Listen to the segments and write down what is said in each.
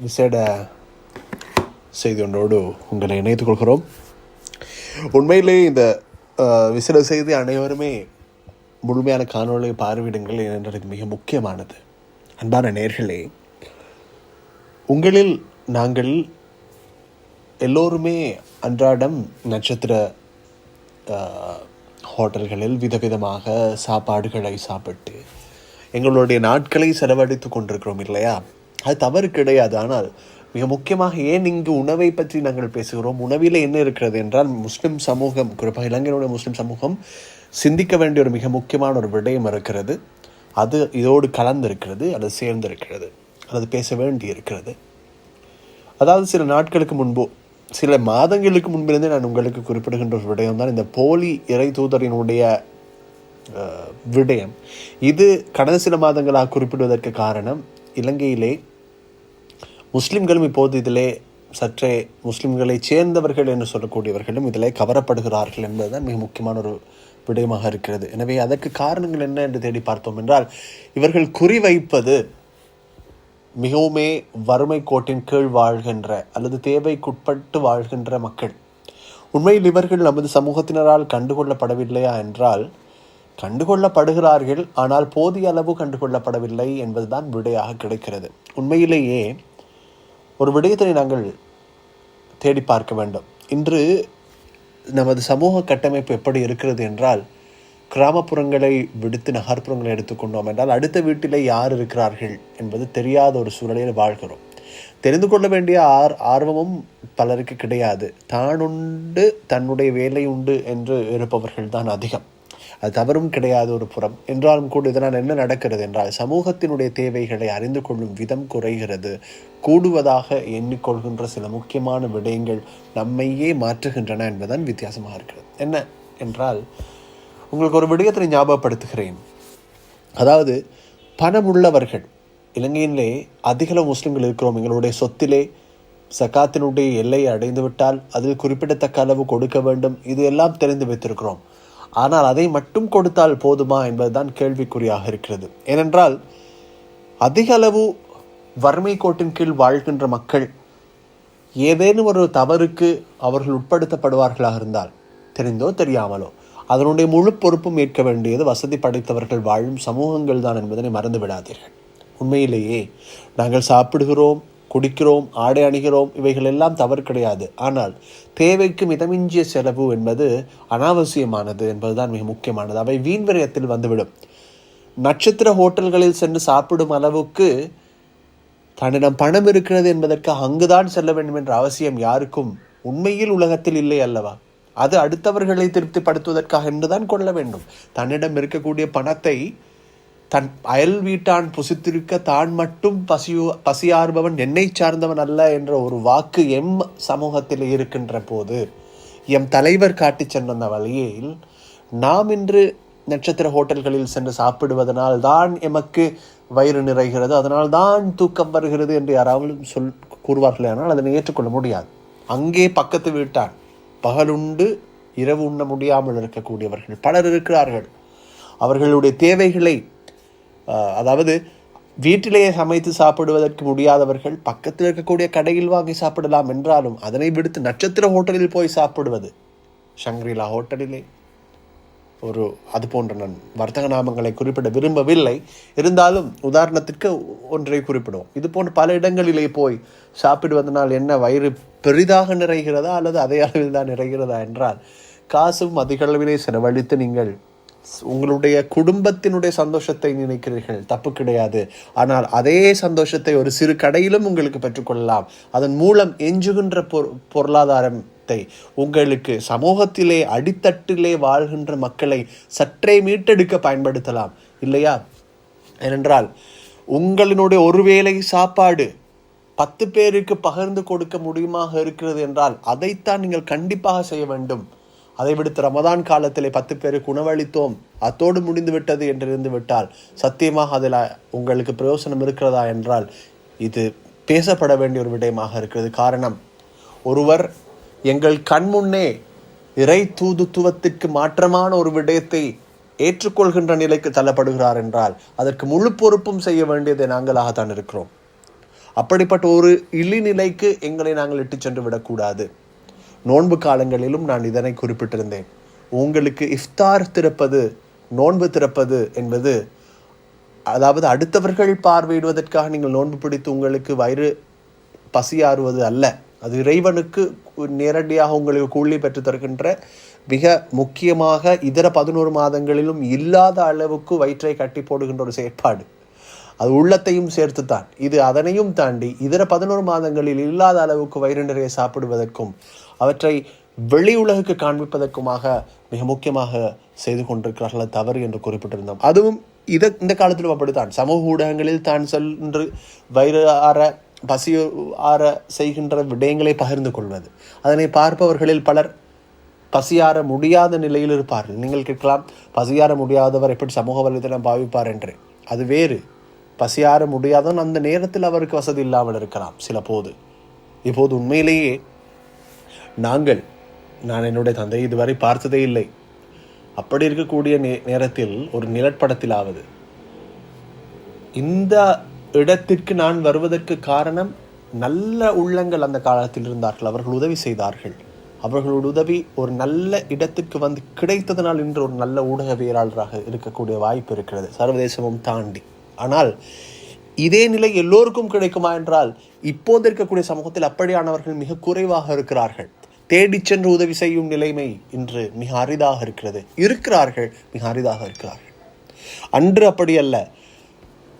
விசேட செய்தி ஒன்றோடு உங்களை இணைத்துக் கொள்கிறோம் உண்மையிலே இந்த விசேட செய்தி அனைவருமே முழுமையான காணொலியை பார்வையிடுங்கள் என்றது மிக முக்கியமானது. அன்பான நேர்களே உங்களில் நாங்கள் எல்லோருமே அன்றாடம் நட்சத்திர ஹோட்டல்களில் விதவிதமாக சாப்பாடுகளை சாப்பிட்டு எங்களுடைய நாட்களை செலவழித்து கொண்டிருக்கிறோம் இல்லையா? அது தவறு கிடையாது. ஆனால் மிக முக்கியமாக ஏன் இங்கு உணவை பற்றி நாங்கள் பேசுகிறோம்? உணவில் என்ன இருக்கிறது என்றால் முஸ்லிம் சமூகம் குறிப்பாக இளைஞருடைய முஸ்லிம் சமூகம் சிந்திக்க வேண்டிய ஒரு மிக முக்கியமான ஒரு விடயம் இருக்கிறது. அது இதோடு கலந்திருக்கிறது அது சேர்ந்திருக்கிறது அல்லது பேச வேண்டி இருக்கிறது அதாவது சில நாட்களுக்கு முன்பு சில மாதங்களுக்கு முன்பிருந்தே நான் உங்களுக்கு குறிப்பிடுகின்ற ஒரு விடயம் தான் இந்த போலி இறை தூதரினுடைய விடயம். இது கடந்த சில மாதங்களாக குறிப்பிடுவதற்கு காரணம் இலங்கையிலே முஸ்லிம்களும் இப்போது இதிலே சற்றே முஸ்லிம்களை சேர்ந்தவர்கள் என்று சொல்லக்கூடியவர்களும் இதிலே கவரப்படுகிறார்கள் என்பதுதான் மிக முக்கியமான ஒரு விடயமாக இருக்கிறது. எனவே அதற்கு காரணங்கள் என்ன என்று தேடி பார்த்தோம் என்றால் இவர்கள் குறிவைப்பது மிகவுமே வறுமை கோட்டின் கீழ் வாழ்கின்ற அல்லது தேவைக்குட்பட்டு வாழ்கின்ற மக்கள். உண்மையில் இவர்கள் நமது சமூகத்தினரால் கண்டுகொள்ளப்படவில்லையா என்றால் கண்டுகொள்ளப்படுகிறார்கள் ஆனால் போதிய அளவு கண்டுகொள்ளப்படவில்லை என்பதுதான் விடையாக கிடைக்கிறது. உண்மையிலேயே ஒரு விடயத்தை நாங்கள் தேடி பார்க்க வேண்டும். இன்று நமது சமூக கட்டமைப்பு எப்படி இருக்கிறது என்றால் கிராமப்புறங்களை விடுத்து நகர்ப்புறங்களை எடுத்துக்கொண்டோம் என்றால் அடுத்த வீட்டிலே யார் இருக்கிறார்கள் என்பது தெரியாத ஒரு சூழலில் வாழ்கிறோம். தெரிந்து கொள்ள வேண்டிய ஆர் ஆர்வமும் பலருக்கு கிடையாது. தான் உண்டு தன்னுடைய வேலை உண்டு என்று இருப்பவர்கள் தான் அதிகம். அது தவறும் கிடையாது ஒரு புறம். என்றாலும் கூட இதனால் என்ன நடக்கிறது என்றால் சமூகத்தினுடைய தேவைகளை அறிந்து கொள்ளும் விதம் குறைகிறது. கூடுவதாக எண்ணிக்கொள்கின்ற சில முக்கியமான விடயங்கள் நம்மையே மாற்றுகின்றன என்பதுதான் வித்தியாசமாக இருக்கிறது. என்ன என்றால் உங்களுக்கு ஒரு விடயத்தை ஞாபகப்படுத்துகிறேன். அதாவது பணம் உள்ளவர்கள் இலங்கையிலே அதிகளவு முஸ்லிம்கள் இருக்கிறோம். எங்களுடைய சொத்திலே சக்காத்தினுடைய எல்லையை அடைந்துவிட்டால் அது அதில் குறிப்பிடத்தக்க அளவு கொடுக்க வேண்டும். இது எல்லாம் தெரிந்து வைத்திருக்கிறோம். ஆனால் அதை மட்டும் கொடுத்தால் போதுமா என்பதுதான் கேள்விக்குறியாக இருக்கிறது. ஏனென்றால் அதிக அளவு வறுமை கோட்டின் கீழ் வாழ்கின்ற மக்கள் ஏதேனும் ஒரு தவறுக்கு அவர்கள் உட்படுத்தப்படுவார்களாக இருந்தால் தெரிந்தோ தெரியாமலோ அதனுடைய முழு பொறுப்பும் ஏற்க வேண்டியது வசதி படைத்தவர்கள் வாழும் சமூகங்கள் தான் என்பதனை மறந்து விடாதீர்கள் உண்மையிலேயே நாங்கள் சாப்பிடுகிறோம் குடிக்கிறோம் ஆடை அணிகிறோம் இவைகள் எல்லாம் தவறு கிடையாது. ஆனால் தேவைக்கு மிதமிஞ்சிய செலவு என்பது அனாவசியமானது என்பதுதான் மிக முக்கியமானது. அவை வீண்விரயத்தில் வந்துவிடும். நட்சத்திர ஹோட்டல்களில் சென்று சாப்பிடும் அளவுக்கு தன்னிடம் பணம் இருக்கிறது என்பதற்கு அங்குதான் செல்ல வேண்டும் என்ற அவசியம் யாருக்கும் உண்மையில் உலகத்தில் இல்லை அல்லவா? அது அடுத்தவர்களை திருப்திப்படுத்துவதற்காக என்றுதான் கொள்ள வேண்டும். தன்னிடம் இருக்கக்கூடிய பணத்தை தன் அயல் வீட்டான் புசித்திருக்க தான் மட்டும் பசியோ பசியார்பவன் என்னை சார்ந்தவன் அல்ல என்ற ஒரு வாக்கு எம் சமூகத்தில் இருக்கின்ற போது எம் தலைவர் காட்டிச் சென்ற வழியில் நாம் இன்று நட்சத்திர ஹோட்டல்களில் சென்று சாப்பிடுவதனால் தான் எமக்கு வயிறு நிறைகிறது அதனால் தான் தூக்கம் வருகிறது என்று யாராவது சொல் கூறுவார்கள் ஆனால் அதனை ஏற்றுக்கொள்ள முடியாது. அங்கே பக்கத்து வீட்டான் பகலுண்டு இரவு உண்ண முடியாமல் இருக்கக்கூடியவர்கள் பலர் இருக்கிறார்கள். அவர்களுடைய தேவைகளை அதாவது வீட்டிலேயே சமைத்து சாப்பிடுவதற்கு முடியாதவர்கள் பக்கத்தில் இருக்கக்கூடிய கடையில் வாங்கி சாப்பிடலாம் என்றாலும் அதனை விடுத்து நட்சத்திர ஹோட்டலில் போய் சாப்பிடுவது. ஷங்க்ரிலா ஹோட்டலிலே. ஒரு அது போன்ற நான் வர்த்தக நாமங்களை குறிப்பிட விரும்பவில்லை. இருந்தாலும் உதாரணத்திற்கு ஒன்றை குறிப்பிடுவோம். இது போன்ற பல இடங்களிலே போய் சாப்பிடுவதனால் என்ன வயிறு பெரிதாக நிறைகிறதா அல்லது அதே அளவில் தான் நிறைகிறதா என்றால் காசும் அதிக அளவிலே செலவழித்து நீங்கள் உங்களுடைய குடும்பத்தினுடைய சந்தோஷத்தை நினைக்கிறீர்கள். தப்பு கிடையாது. ஆனால் அதே சந்தோஷத்தை ஒரு சிறு கடையிலும் உங்களுக்கு பெற்றுக்கொள்ளலாம். அதன் மூலம் எஞ்சுகின்ற பொரு பொருளாதாரத்தை உங்களுக்கு சமூகத்திலே அடித்தட்டிலே வாழ்கின்ற மக்களை சற்றே மீட்டெடுக்க பயன்படுத்தலாம். இல்லையா? ஏனென்றால் உங்களினுடைய ஒருவேளை சாப்பாடு பத்து பேருக்கு பகிர்ந்து கொடுக்க முடியுமாக இருக்கிறது என்றால் அதைத்தான் நீங்கள் கண்டிப்பாக செய்ய வேண்டும். அதை விடுத்து ரமதான் காலத்திலே பத்து பேருக்கு உணவளித்தோம். அத்தோடு முடிந்து விட்டது விட்டால் சத்தியமாக அதில் உங்களுக்கு பிரயோசனம் இருக்கிறதா என்றால் இது பேசப்பட வேண்டிய ஒரு விடயமாக இருக்கிறது. காரணம் ஒருவர் எங்கள் கண்முன்னே இறை தூதுத்துவத்திற்கு மாற்றமான ஒரு விடயத்தை ஏற்றுக்கொள்கின்ற நிலைக்கு தள்ளப்படுகிறார் என்றால் அதற்கு முழு பொறுப்பும் செய்ய வேண்டியதை நாங்களாகத்தான் இருக்கிறோம். அப்படிப்பட்ட ஒரு இழிநிலைக்கு எங்களை நாங்கள் இட்டு சென்று விடக்கூடாது. நோன்பு காலங்களிலும் நான் இதனை குறிப்பிட்டிருந்தேன். உங்களுக்கு இஃப்தார் திறப்பது நோன்பு திறப்பது என்பது அதாவது அடுத்தவர்கள் பார்வையிடுவதற்காக நீங்கள் நோன்பு பிடித்து உங்களுக்கு வயிறு பசியாறுவது அல்ல. அது இறைவனுக்கு நேரடியாக உங்களுக்கு கூலி பெற்று தருகின்ற மிக முக்கியமாக இதர பதினோரு மாதங்களிலும் இல்லாத அளவுக்கு வயிற்றை கட்டி போடுகின்ற ஒரு செயற்பாடு. அது உள்ளத்தையும் சேர்த்துத்தான். இது அதனையும் தாண்டி இதர பதினோரு மாதங்களில் இல்லாத அளவுக்கு வயிறு நிறைய சாப்பிடுவதற்கும் அவற்றை வெளி உலகுக்கு காண்பிப்பதற்குமாக மிக முக்கியமாக செய்து கொண்டிருக்கிறார்கள். தவறு என்று குறிப்பிட்டிருந்தோம். அதுவும் இதை இந்த காலத்திலும் அப்படித்தான். சமூக ஊடகங்களில் தான் சென்று வயிறு ஆற பசி ஆற செய்கின்ற விடயங்களை பகிர்ந்து கொள்வது. அதனை பார்ப்பவர்களில் பலர் பசியாற முடியாத நிலையில் இருப்பார்கள். நீங்கள் கேட்கலாம் பசியாற முடியாதவர் எப்படி சமூக வலைதளம் பாவிப்பார் என்று? அது வேறு. பசியாற முடியாதவன் அந்த நேரத்தில் அவருக்கு வசதி இல்லாமல் இருக்கலாம் சில போது இப்போது உண்மையிலேயே நாங்கள் நான் என்னுடைய தந்தை இதுவரை பார்த்ததே இல்லை. அப்படி இருக்கக்கூடிய நே நேரத்தில் ஒரு நிலப்படத்திலாவது இந்த இடத்திற்கு நான் வருவதற்கு காரணம் நல்ல உள்ளங்கள் அந்த காலத்தில் இருந்தார்கள் அவர்கள் உதவி செய்தார்கள். அவர்களோட உதவி ஒரு நல்ல இடத்திற்கு வந்து கிடைத்ததனால் இன்று ஒரு நல்ல ஊடகவியலாளராக இருக்கக்கூடிய வாய்ப்பு இருக்கிறது சர்வதேசமும் தாண்டி. ஆனால் இதே நிலை எல்லோருக்கும் கிடைக்குமா என்றால் இப்போது இருக்கக்கூடிய சமூகத்தில் அப்படியானவர்கள் மிக குறைவாக இருக்கிறார்கள். தேடிச் சென்று உதவி செய்யும் நிலைமை இன்று மிக அரிதாக இருக்கிறது. இருக்கிறார்கள் மிக அரிதாக இருக்கிறார்கள். அன்று அப்படி அல்ல.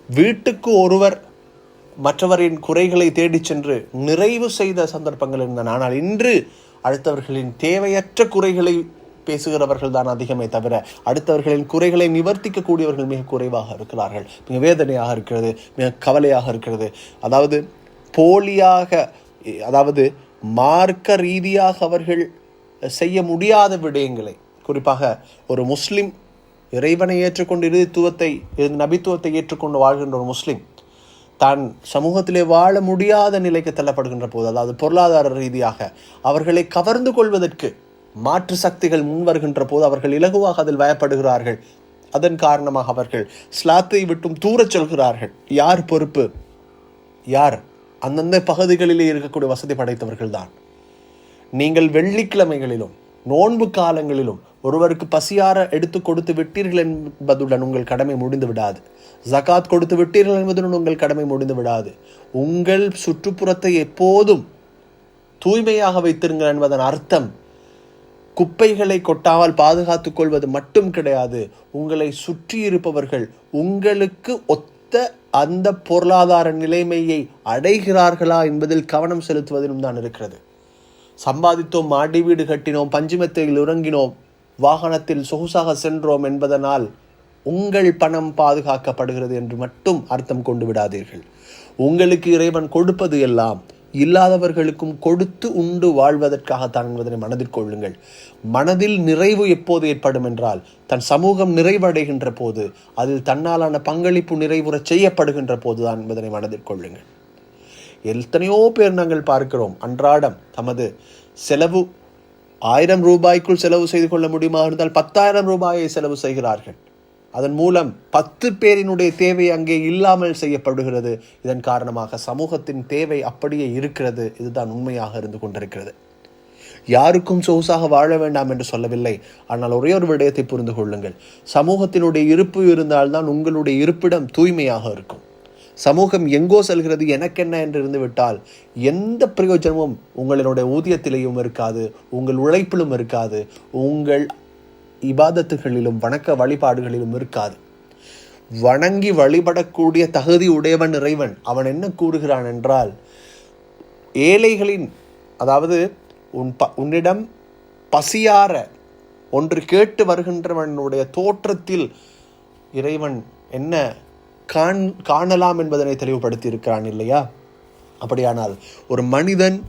வீட்டுக்கு ஒருவர் மற்றவரின் குறைகளை தேடிச் சென்று நிறைவு செய்த சந்தர்ப்பங்கள் இருந்தன. ஆனால் இன்று அடுத்தவர்களின் தேவையற்ற குறைகளை பேசுகிறவர்கள் தான் அதிகமே தவிர அடுத்தவர்களின் குறைகளை நிவர்த்திக்கக்கூடியவர்கள் மிக குறைவாக இருக்கிறார்கள். மிக வேதனையாக இருக்கிறது மிக கவலையாக இருக்கிறது. அதாவது போலியாக அதாவது மார்க்க ரீதியாக அவர்கள் செய்ய முடியாத விடயங்களை குறிப்பாக ஒரு முஸ்லீம் இறைவனை ஏற்றுக்கொண்டு இறுதித்துவத்தை நபித்துவத்தை ஏற்றுக்கொண்டு வாழ்கின்ற ஒரு முஸ்லிம் தான் சமூகத்திலே வாழ முடியாத நிலைக்கு தள்ளப்படுகின்ற போது அதாவது பொருளாதார ரீதியாக அவர்களை கவர்ந்து கொள்வதற்கு மாற்று சக்திகள் முன் வருகின்ற போது அவர்கள் இலகுவாக அதில் பயப்படுகிறார்கள் அதன் காரணமாக அவர்கள் ஸ்லாத்தை விட்டும் தூரச் சொல்கிறார்கள். யார் பொறுப்பு? யார்? அந்தந்த பகுதிகளிலே இருக்கக்கூடிய வசதி படைத்தவர்கள் தான் நீங்கள் வெள்ளிக்கிழமைகளிலும் நோன்பு காலங்களிலும் ஒருவருக்கு பசியார எடுத்து கொடுத்து விட்டீர்கள் என்பதுடன் உங்கள் கடமை முடிந்து விடாது. ஜகாத் கொடுத்து விட்டீர்கள் என்பதுடன் உங்கள் கடமை முடிந்து விடாது. உங்கள் சுற்றுப்புறத்தை எப்போதும் தூய்மையாக வைத்திருங்கள் என்பதன் அர்த்தம் குப்பைகளை கொட்டாமல் பாதுகாத்துக் கொள்வது மட்டும் கிடையாது. உங்களை சுற்றி இருப்பவர்கள் உங்களுக்கு ஒத்த அந்த பொருளாதார நிலைமையை அடைகிறார்களா என்பதில் கவனம் செலுத்துவதிலும் தான் இருக்கிறது. சம்பாதித்தோம் மாடி வீடு கட்டினோம் பஞ்சுமெத்தையில் உறங்கினோம் வாகனத்தில் சொகுசாக சென்றோம் என்பதனால் உங்கள் பணம் பாதுகாக்கப்படுகிறது என்று மட்டும் அர்த்தம் கொண்டு விடாதீர்கள். உங்களுக்கு இறைவன் கொடுப்பது எல்லாம் இல்லாதவர்களுக்கும் கொடுத்து உண்டு வாழ்வதற்காகத்தான் என்பதனை மனதில் கொள்ளுங்கள். மனதில் நிறைவு எப்போது ஏற்படும் என்றால் தன் சமூகம் நிறைவடைகின்ற போது அதில் தன்னாலான பங்களிப்பு நிறைவுறச் செய்யப்படுகின்ற போதுதான் என்பதனை மனதில் கொள்ளுங்கள். எத்தனையோ பேர் நாங்கள் பார்க்கிறோம் அன்றாடம் தமது செலவு ஆயிரம் ரூபாய்க்குள் செலவு செய்து கொள்ள முடியுமா இருந்தால் பத்தாயிரம் ரூபாயை செலவு செய்கிறார்கள். அதன் மூலம் பத்து பேரினுடைய தேவை அங்கே இல்லாமல் செய்யப்படுகிறது. இதன் காரணமாக சமூகத்தின் தேவை அப்படியே இருக்கிறது. இதுதான் உண்மையாக இருந்து கொண்டிருக்கிறது. யாருக்கும் சொகுசாக வாழ வேண்டாம் என்று சொல்லவில்லை. ஆனால் ஒரே ஒரு விடயத்தை புரிந்து கொள்ளுங்கள். சமூகத்தினுடைய இருப்பு இருந்தால்தான் உங்களுடைய இருப்பிடம் தூய்மையாக இருக்கும். சமூகம் எங்கோ செல்கிறது எனக்கென்ன என்று இருந்துவிட்டால் எந்த பிரயோஜனமும் உங்களுடைய ஊதியத்திலேயும் இருக்காது உங்கள் உழைப்பிலும் இருக்காது. உங்கள் இபாதத்துகளிலும் வணக்க வழிபாடுகளிலும் இருக்காது. வணங்கி வழிபடக்கூடிய தகுதி உடையவன் இறைவன். அவன் என்ன கூறுகிறான் என்றால் ஏழைகளின் அதாவது உன் ப உன்னிடம் பசியார ஒன்று கேட்டு வருகின்றவனுடைய தோற்றத்தில் இறைவன் என்ன காண் காணலாம் என்பதனை தெளிவுபடுத்தி இருக்கிறான் இல்லையா? அப்படியானால் ஒரு மனிதன்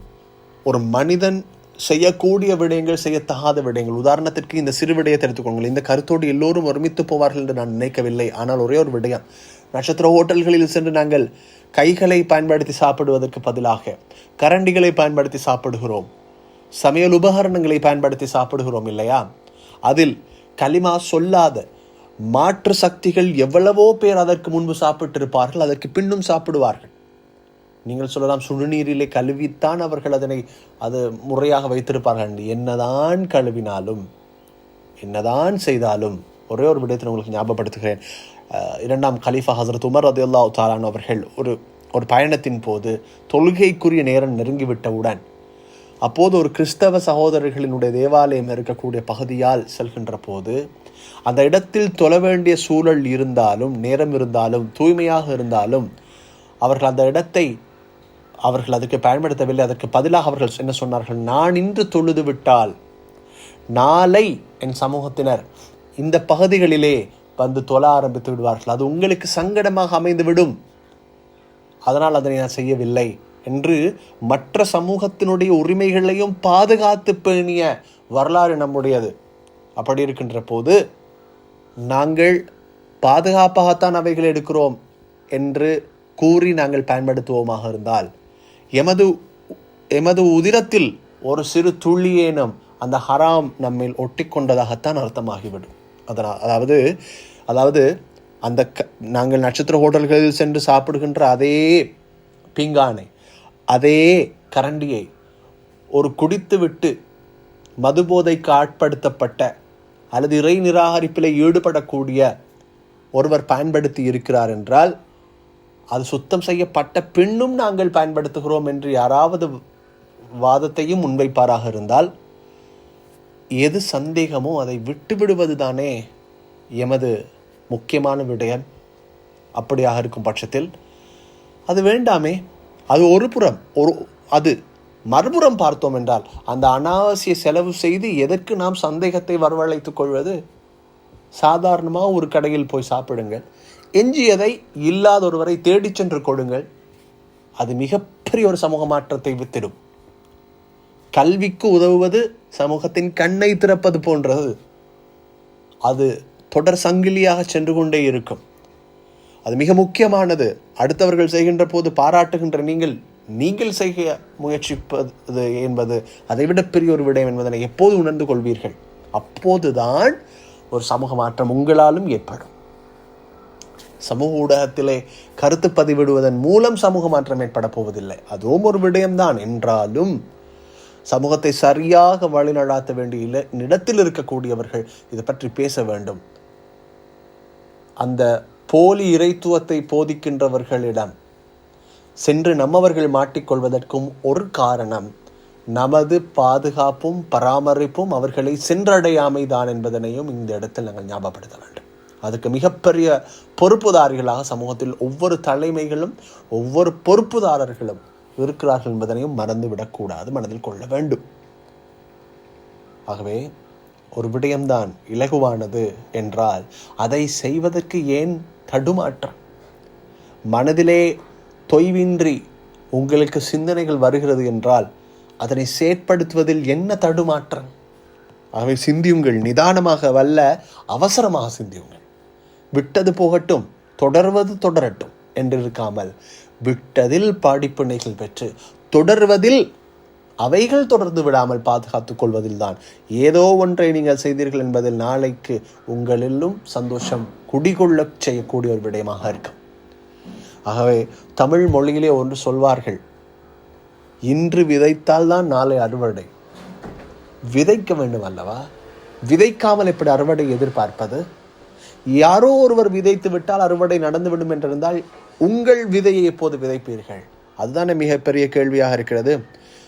ஒரு மனிதன் செய்யக்கூடிய விடயங்கள் செய்யத்தகாத விடயங்கள். உதாரணத்திற்கு இந்த சிறு விடயத்தை எடுத்துக்கொள்ளுங்கள். இந்த கருத்தோடு எல்லோரும் ஒருமித்து போவார்கள் என்று நான் நினைக்கவில்லை. ஆனால் ஒரே ஒரு விடயம். நட்சத்திர ஹோட்டல்களில் சென்று நாங்கள் கைகளை பயன்படுத்தி சாப்பிடுவதற்கு பதிலாக கரண்டிகளை பயன்படுத்தி சாப்பிடுகிறோம். சமையல் உபகரணங்களை பயன்படுத்தி சாப்பிடுகிறோம் இல்லையா? அதில் களிமா சொல்லாத மாற்று சக்திகள் எவ்வளவோ பேர் அதற்கு முன்பு சாப்பிட்டிருப்பார்கள் அதற்கு பின்னும் சாப்பிடுவார்கள். நீங்கள் சொல்லலாம் சுடுநீரிலே கழுவித்தான் அவர்கள் அதனை அது முறையாக வைத்திருப்பார்கள். என்னதான் கழுவினாலும் என்னதான் செய்தாலும் ஒரே ஒரு விடயத்தில் உங்களுக்கு ஞாபகப்படுத்துகிறேன். இரண்டாம் கலீஃபா ஹசரத் உமர் ரதியுல்லா தாலான் அவர்கள் ஒரு ஒரு பயணத்தின் போது தொழுகைக்குரிய நேரம் நெருங்கிவிட்டவுடன் அப்போது ஒரு கிறிஸ்தவ சகோதரர்களினுடைய தேவாலயம் இருக்கக்கூடிய பகுதியால் செல்கின்ற போது அந்த இடத்தில் தொழ வேண்டிய சூழல் இருந்தாலும் நேரம் இருந்தாலும் தூய்மையாக இருந்தாலும் அவர்கள் அந்த இடத்தை அவர்கள் அதுக்கு பயன்படுத்தவில்லை. அதற்கு பதிலாக அவர்கள் என்ன சொன்னார்கள்? நான் இன்று தொழுது விட்டால் நாளை என் சமூகத்தினர் இந்த பகுதிகளிலே வந்து தொழ ஆரம்பித்து விடுவார்கள். அது உங்களுக்கு சங்கடமாக அமைந்துவிடும். அதனால் அதனை நான் செய்யவில்லை என்று மற்ற சமூகத்தினுடைய உரிமைகளையும் பாதுகாத்து பேணிய வரலாறு நம்முடையது. அப்படி இருக்கின்ற போது நாங்கள் பாதுகாப்பாகத்தான் அவைகளை எடுக்கிறோம் என்று கூறி நாங்கள் பயன்படுத்துவோமாக இருந்தால் எமது எமது உதிரத்தில் ஒரு சிறு துள்ளியேனும் அந்த ஹராம் நம்மில் கொண்டதாகத்தான் அர்த்தமாகிவிடும். அதனால் அதாவது அதாவது அந்த க நாங்கள் நட்சத்திர ஹோட்டல்களில் சென்று சாப்பிடுகின்ற அதே பீங்கானை அதே கரண்டியை ஒரு குடித்துவிட்டு மதுபோதைக்கு ஆட்படுத்தப்பட்ட அல்லது இறை நிராகரிப்பில் ஈடுபடக்கூடிய ஒருவர் பயன்படுத்தி இருக்கிறார் என்றால் அது சுத்தம் செய்யப்பட்ட பின்னும் நாங்கள் பயன்படுத்துகிறோம் என்று யாராவது வாதத்தையும் முன்வைப்பாராக இருந்தால் எது சந்தேகமோ அதை விட்டுவிடுவது தானே எமது முக்கியமான விடயம். அப்படியாக இருக்கும் பட்சத்தில் அது வேண்டாமே. அது ஒரு புறம் ஒரு அது மறுபுறம் பார்த்தோம் என்றால் அந்த அனாவசிய செலவு செய்து எதற்கு நாம் சந்தேகத்தை வரவழைத்துக் கொள்வது? சாதாரணமாக ஒரு கடையில் போய் சாப்பிடுங்கள். எஞ்சியதை இல்லாத ஒருவரை தேடிச் சென்று கொடுங்கள். அது மிகப்பெரிய ஒரு சமூக மாற்றத்தை வித்திடும். கல்விக்கு உதவுவது சமூகத்தின் கண்ணை திறப்பது போன்றது. அது தொடர் சங்கிலியாக சென்று கொண்டே இருக்கும். அது மிக முக்கியமானது. அடுத்தவர்கள் செய்கின்ற போது பாராட்டுகின்ற நீங்கள் நீங்கள் செய்ய முயற்சிப்பது என்பது அதைவிட பெரிய ஒரு விடயம் என்பதனை எப்போது உணர்ந்து கொள்வீர்கள்? அப்போதுதான் ஒரு சமூக மாற்றம் உங்களாலும் ஏற்படும். சமூக ஊடகத்திலே கருத்து பதிவிடுவதன் மூலம் சமூக மாற்றம் ஏற்பட போவதில்லை. அதுவும் ஒரு விடயம்தான். என்றாலும் சமூகத்தை சரியாக வழிநடாத்த வேண்டிய இடத்தில் இருக்கக்கூடியவர்கள் இதை பற்றி பேச வேண்டும். அந்த போலி இறைத்துவத்தை போதிக்கின்றவர்களிடம் சென்று நம்மவர்கள் மாட்டிக்கொள்வதற்கும் ஒரு காரணம் நமது பாதுகாப்பும் பராமரிப்பும் அவர்களை சென்றடையாமைதான் என்பதனையும் இந்த இடத்தில் நாங்கள் ஞாபகப்படுத்த வேண்டும். அதுக்கு மிகப்பெரிய பொறுப்புதாரிகளாக சமூகத்தில் ஒவ்வொரு தலைமைகளும் ஒவ்வொரு பொறுப்புதாரர்களும் இருக்கிறார்கள் என்பதனையும் மறந்துவிடக்கூடாது மனதில் கொள்ள வேண்டும். ஆகவே ஒரு விடயம்தான் இலகுவானது என்றால் அதை செய்வதற்கு ஏன் தடுமாற்றம்? மனதிலே தொய்வின்றி உங்களுக்கு சிந்தனைகள் வருகிறது என்றால் அதனை செயற்படுத்துவதில் என்ன தடுமாற்றம்? ஆகவே சிந்தியுங்கள். நிதானமாக வல்ல அவசரமாக சிந்தியுங்கள். விட்டது போகட்டும் தொடர்வது தொடரட்டும் என்றிருக்காமல் விட்டதில் பாடிப்பிணைகள் பெற்று தொடர்வதில் அவைகள் தொடர்ந்து விடாமல் பாதுகாத்துக் கொள்வதில்தான். ஏதோ ஒன்றை நீங்கள் செய்தீர்கள் என்பதில் நாளைக்கு உங்களிலும் சந்தோஷம் குடிகொள்ளச் செய்யக்கூடிய ஒரு விடயமாக இருக்கும். ஆகவே தமிழ் மொழியிலே ஒன்று சொல்வார்கள் இன்று விதைத்தால் தான் நாளை அறுவடை. விதைக்க வேண்டும் அல்லவா? விதைக்காமல் எப்படி அறுவடை எதிர்பார்ப்பது? யாரோ ஒருவர் விதைத்து விட்டால் அறுவடை நடந்துவிடும் என்றிருந்தால் உங்கள் விதையை எப்போது விதைப்பீர்கள்? அதுதானே மிகப்பெரிய கேள்வியாக இருக்கிறது.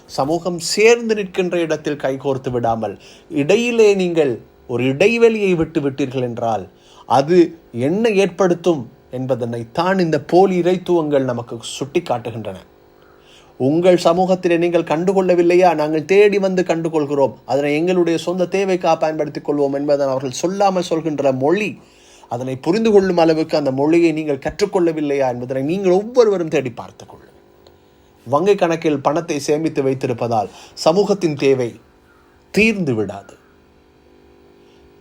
சமூகம் சேர்ந்து நிற்கின்ற இடத்தில் கைகோர்த்து விடாமல் இடையிலே நீங்கள் ஒரு இடைவெளியை விட்டு விட்டீர்கள் என்றால் அது என்ன ஏற்படுத்தும் என்பதனை தான் இந்த போலி இறைத்துவங்கள் நமக்கு சுட்டி காட்டுகின்றன உங்கள் சமூகத்திலே நீங்கள் கண்டுகொள்ளவில்லையா? நாங்கள் தேடி வந்து கண்டுகொள்கிறோம். அதனை எங்களுடைய சொந்த தேவைக்காக பயன்படுத்திக் கொள்வோம் என்பதை அவர்கள் சொல்லாமல் சொல்கின்ற மொழி அதனை புரிந்து கொள்ளும் அளவுக்கு அந்த மொழியை நீங்கள் கற்றுக்கொள்ளவில்லையா என்பதனை நீங்கள் ஒவ்வொருவரும் தேடி பார்த்துக் கொள்ளுங்கள் வங்கி கணக்கில் பணத்தை சேமித்து வைத்திருப்பதால் சமூகத்தின் தேவை தீர்ந்து விடாது.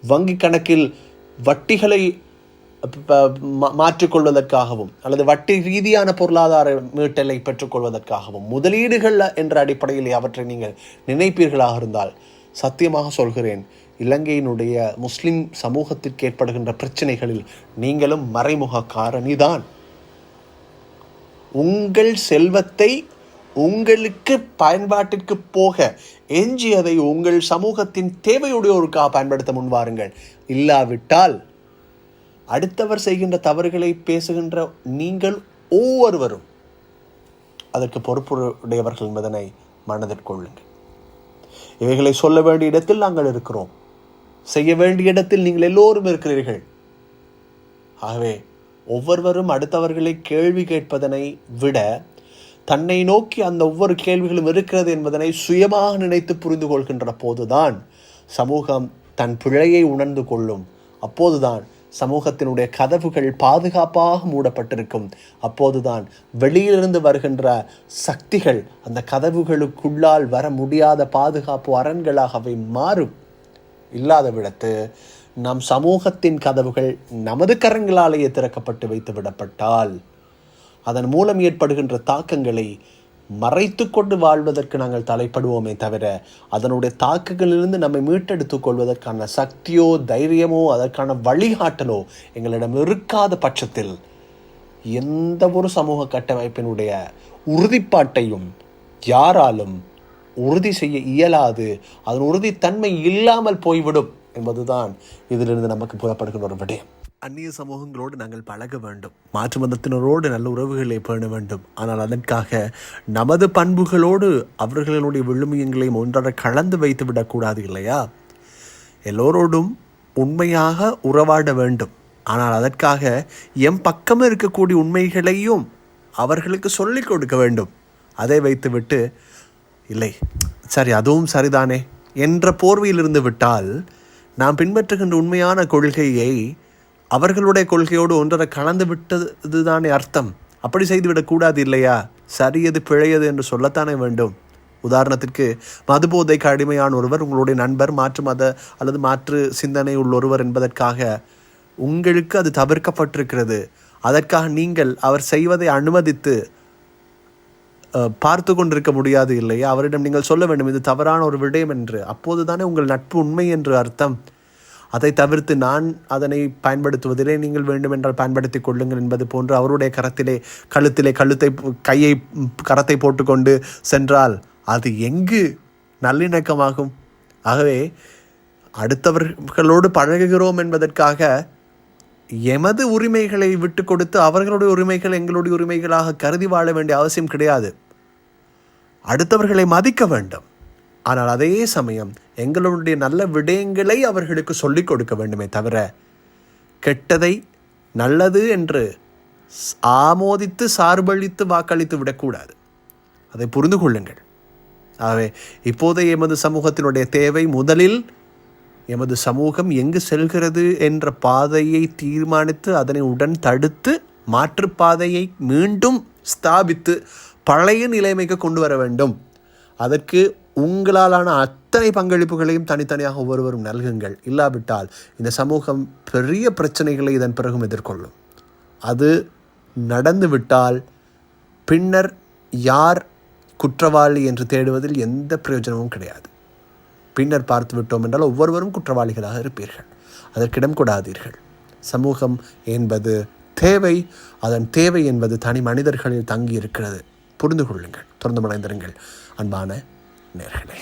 வங்கி கணக்கில் வட்டிகளை மா- மாற்றிக்கொள்வதற்காகவும் அல்லது வட்டி ரீதியான பொருளாதார மீட்டலை பெற்றுக்கொள்வதற்காகவும் முதலீடுகள் என்ற அடிப்படையில் அவற்றை நீங்கள் நினைப்பீர்களாக இருந்தால் சத்தியமாக சொல்கிறேன் இலங்கையினுடைய முஸ்லிம் சமூகத்திற்கு ஏற்படுகின்ற பிரச்சனைகளில் நீங்களும் மறைமுக காரணிதான் உங்கள் செல்வத்தை உங்களுக்கு பயன்பாட்டிற்கு போக எஞ்சியதை உங்கள் சமூகத்தின் தேவையுடையோருக்காக பயன்படுத்த முன்வாருங்கள் இல்லாவிட்டால் அடுத்தவர் செய்கின்ற தவறுகளை பேசுகின்ற நீங்கள் ஒவ்வொருவரும் அதற்கு பொறுப்புடையவர்கள் என்பதனை மனதிற்கொள்ளுங்கள் இவைகளை சொல்ல வேண்டிய இடத்தில் நாங்கள் இருக்கிறோம். செய்ய வேண்டிய இடத்தில் நீங்கள் எல்லோரும் இருக்கிறீர்கள். ஆகவே ஒவ்வொருவரும் அடுத்தவர்களை கேள்வி கேட்பதனை விட தன்னை நோக்கி அந்த ஒவ்வொரு கேள்விகளும் இருக்கிறது என்பதனை சுயமாக நினைத்து புரிந்து கொள்கின்ற போதுதான் சமூகம் தன் பிழையை உணர்ந்து கொள்ளும். அப்போதுதான் சமூகத்தினுடைய கதவுகள் பாதுகாப்பாக மூடப்பட்டிருக்கும். அப்போதுதான் வெளியிலிருந்து வருகின்ற சக்திகள் அந்த கதவுகளுக்குள்ளால் வர முடியாத பாதுகாப்பு அரண்களாகவே மாறும். இல்லாத விடத்து நம் சமூகத்தின் கதவுகள் நமது கரங்களாலேயே திறக்கப்பட்டு வைத்து விடப்பட்டால் அதன் மூலம் ஏற்படுகின்ற தாக்கங்களை மறைத்து கொண்டு வாழ்வதற்கு நாங்கள் தலைப்படுவோமே தவிர அதனுடைய தாக்கங்களிலிருந்து நம்மை மீட்டெடுத்துக் கொள்வதற்கான சக்தியோ தைரியமோ அதற்கான வழிகாட்டலோ எங்களிடம் இருக்காத பட்சத்தில் எந்த ஒரு சமூக கட்டமைப்பினுடைய உறுதிப்பாட்டையும் யாராலும் உறுதி செய்ய இயலாது. அதன் உறுதித்தன்மை இல்லாமல் போய்விடும் என்பதுதான் இதிலிருந்து நமக்கு புறப்படுகின்ற ஒரு விடயம். அந்நிய சமூகங்களோடு நாங்கள் பழக வேண்டும். மாற்று மதத்தினரோடு நல்ல உறவுகளை பேண வேண்டும். ஆனால் அதற்காக நமது பண்புகளோடு அவர்களுடைய விழுமியங்களையும் ஒன்றாக கலந்து வைத்து விடக்கூடாது இல்லையா? எல்லோரோடும் உண்மையாக உறவாட வேண்டும். ஆனால் அதற்காக எம் பக்கம் இருக்கக்கூடிய உண்மைகளையும் அவர்களுக்கு சொல்லிக் கொடுக்க வேண்டும். அதை வைத்துவிட்டு இல்லை. சரி அதுவும் சரிதானே? என்ற போர்வையிலிருந்து விட்டால் நாம் பின்பற்றுகின்ற உண்மையான கொள்கையை அவர்களுடைய கொள்கையோடு ஒன்றரை கலந்து விட்டது தானே அர்த்தம். அப்படி செய்துவிடக்கூடாது இல்லையா? சரியது பிழையது என்று சொல்லத்தானே வேண்டும். உதாரணத்திற்கு மதுபோதைக்கு அடிமையான ஒருவர் உங்களுடைய நண்பர் மாற்று மத அல்லது மாற்று சிந்தனை உள்ள ஒருவர் என்பதற்காக உங்களுக்கு அது தவிர்க்கப்பட்டிருக்கிறது. அதற்காக நீங்கள் அவர் செய்வதை அனுமதித்து பார்த்து கொண்டிருக்க முடியாது இல்லையா? அவரிடம் நீங்கள் சொல்ல வேண்டும் இது தவறான ஒரு விடயம் என்று. அப்போது தானே உங்கள் நட்பு உண்மை என்று அர்த்தம். அதை தவிர்த்து நான் அதனை பயன்படுத்துவதிலே நீங்கள் வேண்டுமென்றால் பயன்படுத்திக் கொள்ளுங்கள் என்பது போன்று அவருடைய கரத்திலே கழுத்திலே கழுத்தை கையை கரத்தை போட்டுக்கொண்டு சென்றால் அது எங்கு நல்லிணக்கமாகும்? ஆகவே அடுத்தவர்களோடு பழகுகிறோம் என்பதற்காக எமது உரிமைகளை விட்டு கொடுத்து அவர்களுடைய உரிமைகள் எங்களுடைய உரிமைகளாக கருதி வாழ வேண்டிய அவசியம் கிடையாது. அடுத்தவர்களை மதிக்க வேண்டும். ஆனால் அதே சமயம் எங்களுடைய நல்ல விடயங்களை அவர்களுக்கு சொல்லிக் கொடுக்க வேண்டுமே தவிர கெட்டதை நல்லது என்று ஆமோதித்து சார்பளித்து வாக்களித்து விடக்கூடாது. அதை புரிந்து கொள்ளுங்கள். ஆகவே இப்போதைய எமது சமூகத்தினுடைய தேவை முதலில் எமது சமூகம் எங்கு செல்கிறது என்ற பாதையை தீர்மானித்து அதனை உடன் தடுத்து மாற்றுப்பாதையை மீண்டும் ஸ்தாபித்து பழைய நிலைமைக்கு கொண்டு வர வேண்டும். அதற்கு உங்களாலான அத்தனை பங்களிப்புகளையும் தனித்தனியாக ஒவ்வொருவரும் நல்குங்கள். இல்லாவிட்டால் இந்த சமூகம் பெரிய பிரச்சனைகளை இதன் பிறகும் எதிர்கொள்ளும். அது நடந்துவிட்டால் பின்னர் யார் குற்றவாளி என்று தேடுவதில் எந்த பிரயோஜனமும் கிடையாது. பின்னர் பார்த்து விட்டோம் என்றால் ஒவ்வொருவரும் குற்றவாளிகளாக இருப்பீர்கள். அதற்கிடம் கூடாதீர்கள். சமூகம் என்பது தேவை. அதன் தேவை என்பது தனி மனிதர்களில் தங்கி இருக்கிறது புரிந்து கொள்ளுங்கள். தொடர்ந்து மனைந்திருங்கள் அன்பான நேர்களே.